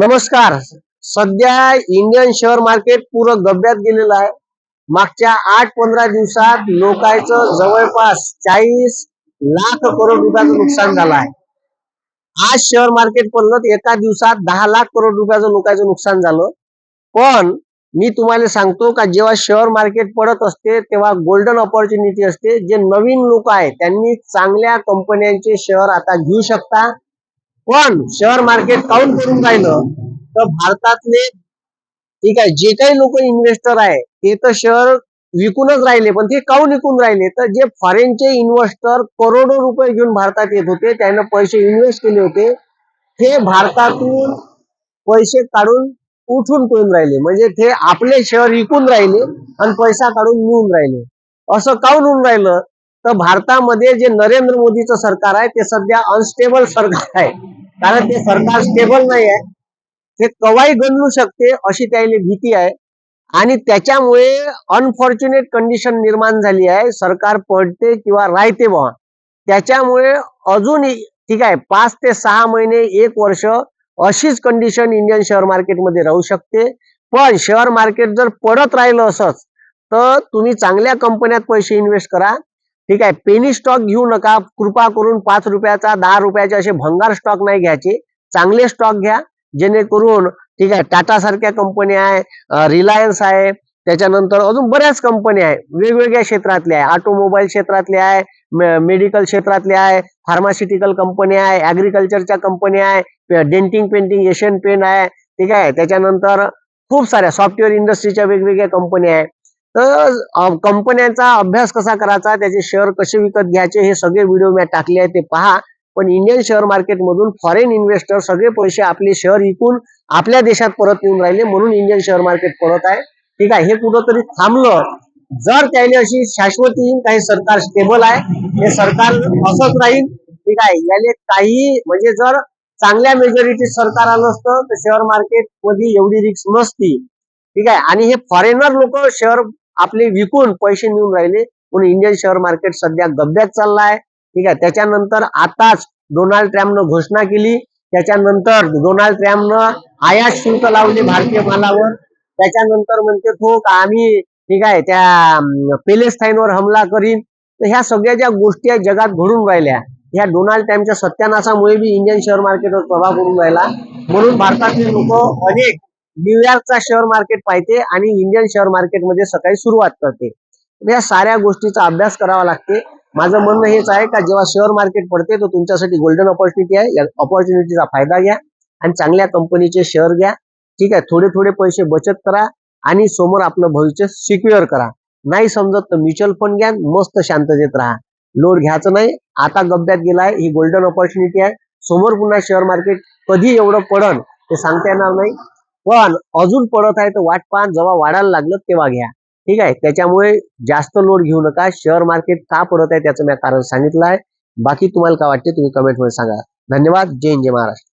नमस्कार. सध्या Indian share market पूरक गब्यात गेलेलं आहे. मागच्या आठ पंधरा दिवसात लोकांचं जवळपास चाळीस लाख करोड रुपयाचं नुकसान झालं आहे. आज शेअर मार्केट पडलं एका दिवसात दहा लाख करोड रुपयाचं लोकांचं नुकसान झालं. पण मी तुम्हाला सांगतो का जेव्हा शेअर मार्केट पडत असते तेव्हा गोल्डन ऑपॉर्च्युनिटी असते. जे नवीन लोक आहेत त्यांनी चांगल्या कंपन्यांचे शेअर आता घेऊ शकता. पण शेअर मार्केट काऊन करून राहिलं? तर भारतातले ठीक आहे जे काही लोक इन्व्हेस्टर आहे ते तर शेअर विकूनच राहिले पण ते काऊन विकून राहिले? तर जे फॉरेनचे इन्व्हेस्टर करोडो रुपये घेऊन भारतात येत होते त्यानं पैसे इन्व्हेस्ट केले होते ते भारतातून पैसे काढून उठून पळून राहिले. म्हणजे ते आपले शेअर विकून राहिले आणि पैसा काढून मिळून राहिले. असं काऊन होऊन राहिलं? तर भारतामध्ये जे नरेंद्र मोदीचं सरकार आहे ते सध्या अनस्टेबल सरकार आहे. कारण ते सरकार स्टेबल नाही आहे ते कवाई गणू शकते अशी त्याला भीती आहे. आणि त्याच्यामुळे अनफॉर्च्युनेट कंडिशन निर्माण झाली आहे. सरकार पडते किंवा राहते बा त्याच्यामुळे अजून ठीक आहे पाच ते सहा महिने एक वर्ष अशीच कंडिशन इंडियन शेअर मार्केटमध्ये राहू शकते. पण शेअर मार्केट जर पडत राहिलं असंच तर तुम्ही चांगल्या कंपन्यात पैसे इन्व्हेस्ट करा. ठीक आहे? पेनी स्टॉक घेऊ नका. कृपा करून पाच रुपयाचा दहा रुपयाचे असे भंगार स्टॉक नाही घ्यायचे. चांगले स्टॉक घ्या. जेणेकरून ठीक आहे टाटा सारख्या कंपन्या आहे रिलायन्स आहे. त्याच्यानंतर अजून बऱ्याच कंपन्या आहे. वेगवेगळ्या क्षेत्रातल्या आहे. ऑटोमोबाईल क्षेत्रातल्या आहे मेडिकल क्षेत्रातल्या आहे फार्मास्युटिकल कंपन्या आहे ऍग्रिकल्चरच्या कंपन्या आहे डेंटिंग पेंटिंग एशियन पेंट आहे. ठीक आहे? त्याच्यानंतर खूप साऱ्या सॉफ्टवेअर इंडस्ट्रीच्या वेगवेगळ्या कंपन्या आहे. तर कंपन्यांचा अभ्यास कसा करायचा त्याचे शेअर कसे विकत घ्यायचे हे सगळे व्हिडिओ मी टाकले आहे ते पहा. पण इंडियन शेअर मार्केटमधून फॉरेन इन्व्हेस्टर सगळे पैसे आपले शेअर विकून आपल्या देशात परत येऊन राहिले म्हणून इंडियन शेअर मार्केट पडत आहे. ठीक आहे हे कुठंतरी थांबलं. जर त्याने अशी शाश्वत येईल काही सरकार स्टेबल आहे हे सरकार असंच राहील. ठीक आहे याने काही म्हणजे जर चांगल्या मेजॉरिटी सरकार आलं असतं तर शेअर मार्केटमध्ये एवढी रिस्क नसती. ठीक आहे आणि हे फॉरेनर लोक शेअर आपले विकून पैसे मिळून राहिले. म्हणून इंडियन शेअर मार्केट सध्या गब्यात चाललाय. ठीक आहे. त्याच्यानंतर आताच डोनाल्ड ट्रम्पनं घोषणा केली. त्याच्यानंतर डोनाल्ड ट्रम्पनं आयात शुल्क लावले भारतीय मालावर. त्याच्यानंतर म्हणते तो आम्ही ठीक आहे त्या पेलेस्थाईनवर हमला करीन. तर ह्या सगळ्या ज्या गोष्टी आहेत जगात घडून राहिल्या. ह्या डोनाल्ड ट्रम्पच्या सत्यानाशामुळे बी इंडियन शेअर मार्केटवर प्रभाव पडून राहिला. म्हणून भारतातले लोक अनेक न्यूयॉर्कचा शेअर मार्केट पाहते आणि इंडियन शेअर मार्केटमध्ये सकाळी सुरुवात करते. या साऱ्या गोष्टीचा अभ्यास करावा लागते. माझं म्हणणं हेच आहे का जेव्हा शेअर मार्केट पडते तर तुमच्यासाठी गोल्डन ऑपॉर्च्युनिटी आहे. या ऑपॉर्च्युनिटीचा फायदा घ्या आणि चांगल्या कंपनीचे शेअर घ्या. ठीक आहे थोडे थोडे पैसे बचत करा आणि समोर आपलं भविष्य सिक्युअर करा. नाही समजत तर म्युच्युअल फंड घ्या मस्त शांततेत राहा. लोड घ्यायचं नाही. आता गब्यात गेलाय ही गोल्डन ऑपॉर्च्युनिटी आहे. समोर पुन्हा शेअर मार्केट कधी एवढं पडन ते सांगता येणार नाही. पण अजून पडत आहे तर वाट पाहत जेव्हा वाढायला लागलं तेव्हा घ्या. ठीक आहे? त्याच्यामुळे जास्त लोड घेऊ नका. शेअर मार्केट का पडत आहे त्याचं मी कारण सांगितलं आहे. बाकी तुम्हाला काय वाटते तुम्ही कमेंटमध्ये सांगा. धन्यवाद. जय हिंद. जय महाराष्ट्र.